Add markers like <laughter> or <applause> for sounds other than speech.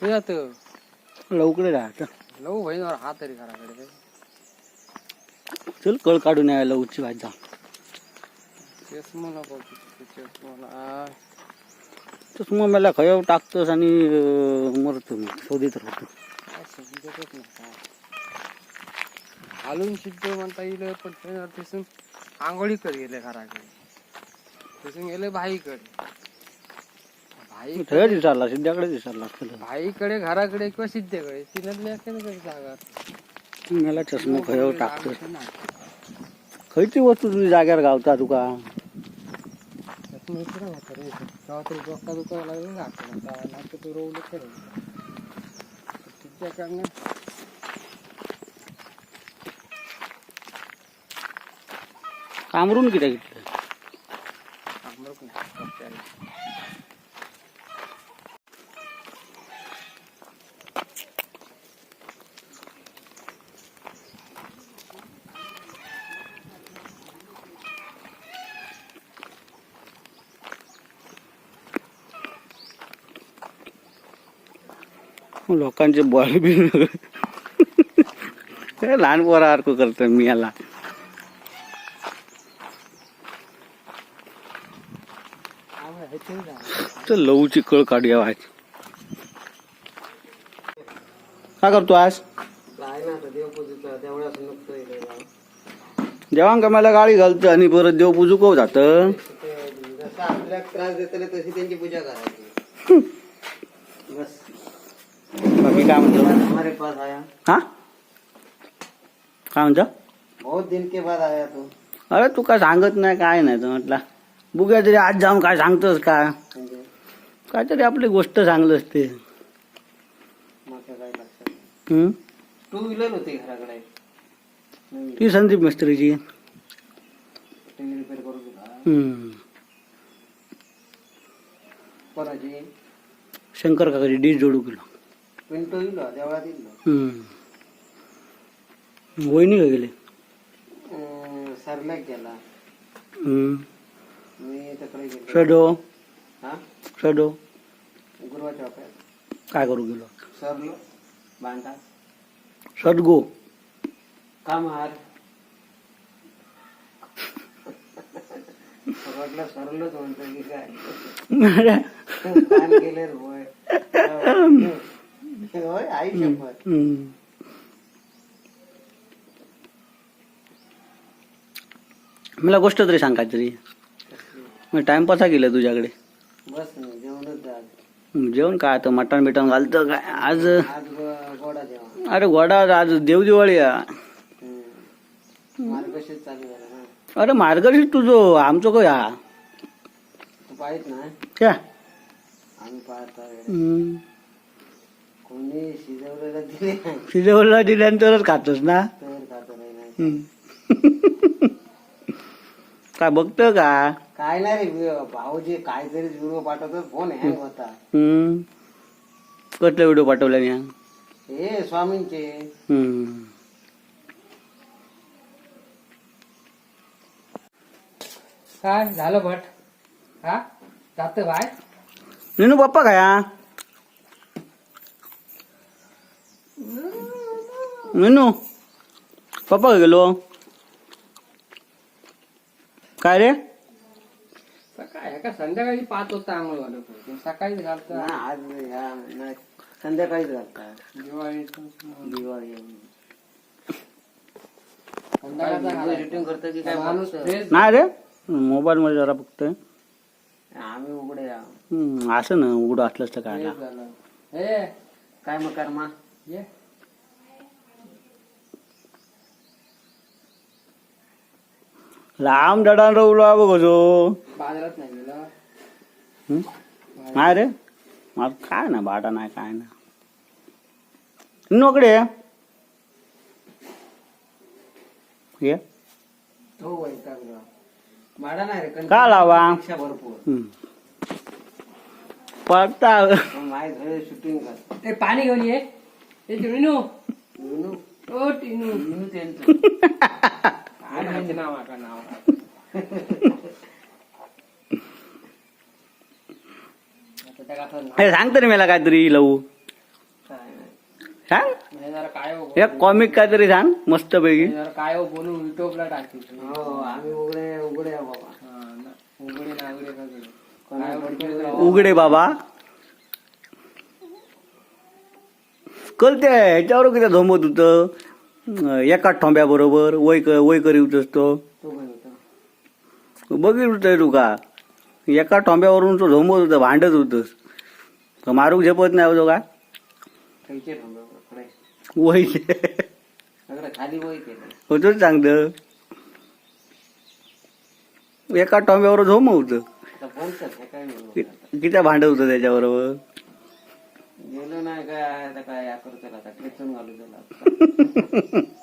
तुझ्या तर लवकर राहतं लव बहिणीवर हात तरी घराकडे चल कळ काढून यायला लवची भाजी जा. तेच मला बघ तेच मला तस मग मला खय टाकतोस आणि मरतो मी शोधित राहतो. समजतच नाही घालून सिद्ध म्हणता येईल पण तिथून आंघोळीकडे गेले घराकडे. तिथून गेले भाईकडे थय सिद्ध्याकडे भाईकडे घराकडे किंवा सिद्धेकडे. कडे जागा. मला चष्मा खय टाकतोस खयची वस्तू तुझी जाग्यावर गावता तुका तेव्हा तरी डोका दुखायला लागलं ना आपल्याला. तेव्हा नाटकं तू रोवलं खरं तिच्याकडनं कामरून किती घेतलं आंबरक नाही डोक्याला. लोकांचे बॉल बी लहान पोरासारखं करतो मी याला. तरी लवची कळ काढूया आज काय करतो आज? बाबा. जेवण कमायला गाडी घालतं आणि परत देव पुजुकव जात. ते जसं आपल्याला त्रास देतले तशी त्यांची पूजा करायची. बस. बाकी काय म्हणतो? हमारे पास आया। हा? काय म्हणतो? बहुत दिन के बाद आया तू। अरे तू काय सांगत नाही काय नाही तर म्हटलं. बुग्या तरी आज जाऊन काय सांगतोस का? म्हणजे? काहीतरी आपली गोष्ट सांगलं असते. काय लक्षात हम्म? टू व्हीलर होती घराकडे. ती संदीप मिस्त्रीची. रिपेअर हम्म. कोणाची? शंकर काकाची डिश जोडू केलं. वहिनी का गेले सरल्याक गेला हम्म. मी तिकडे गेलो सडो हा सडो गुरुवार चौकात काय करू गेलो सरलो बांधा सडगो का मार वाटलं सरलोच म्हणतो की काय कान गेले रे होय होय आई शपथ हम्म. मला गोष्ट तरी सांग काहीतरी मी टाइमपास केलं तुझ्याकडे. बस ना जेवणच जेवण काय आता मटण बिटण घालतं काय? आज आज गो- गोडा जेवण. अरे गोडा आज देव दिवाळी आहे. मार्गशीर चालू झाला ना. अरे मार्गशीर तुझो आमचो काय? हा तू पाहित ना क्या? आम्ही पाहता. कोणी शिजवलेलं दिले शिजवला दिल्यानंतरच खातोस ना? तर खातो नाही नाही हम्म. <laughs> काय बघतो का? काय नाही रे भाऊजी काहीतरी व्हिडिओ पाठवतो फोन हँग होता. हम्म. कसले व्हिडिओ पाठवल्या मी? हे स्वामींचे. हम्म. काय झालं भट? हा? जात बाय निनू पप्पा काय हा? निनू पप्पा गेलो काय रे? सकाळी का संध्याकाळी पाच वाजता आंघोळ घालत सकाळीच घालता आज नाही, संध्याकाळीच घालता दिवाळी. दिवाळी. शूटिंग करतो की काय माणूस नाही रे मोबाईल मध्ये जरा बघतोय आम्ही उघडे या. हम्म, असं ना उघडं असलंच तर काय काय मग कर्मा? ये. लांब डडान रवलो बघ बाजारात नाही गेला. हम्म? नाही रे. मला काय ना बाटा नाही काय ना नोकडे ये. हो वैतागला भाडा नाही रे का लावा? भरपूर. शूटिंग कर. ते पाणी घेऊन ये. ते टिनू. टिनू. ओ टिनू टिनू. <laughs> <laughs> नाव आता त्या नाव हे तरी मला काहीतरी लवू. सांग. हे जरा काय हो एक कॉमिक काहीतरी सांग मस्त पैकी हे जरा काय हो बोलून युट्यूबला टाकतील हो आम्ही उघडे उघडे बाबा. उघडे बाबा कल ते? ह्याच्यावर किती झोमत होत? एका ठोंब्या बरोबर वय वय करी होतस तो. तो पण होता बघितलं तुका एका ठोंब्यावरून तो झोमत होतं भांडत होतस का मारूक झेपत नाही होतो का? केलं. होतच चांगलं. एका टोंब्यावर झोम होतं. किती भांडत होतं त्याच्याबरोबर? गेलो नाही काय आता काय या करतो आता? खेचून घालू त्याला. <laughs>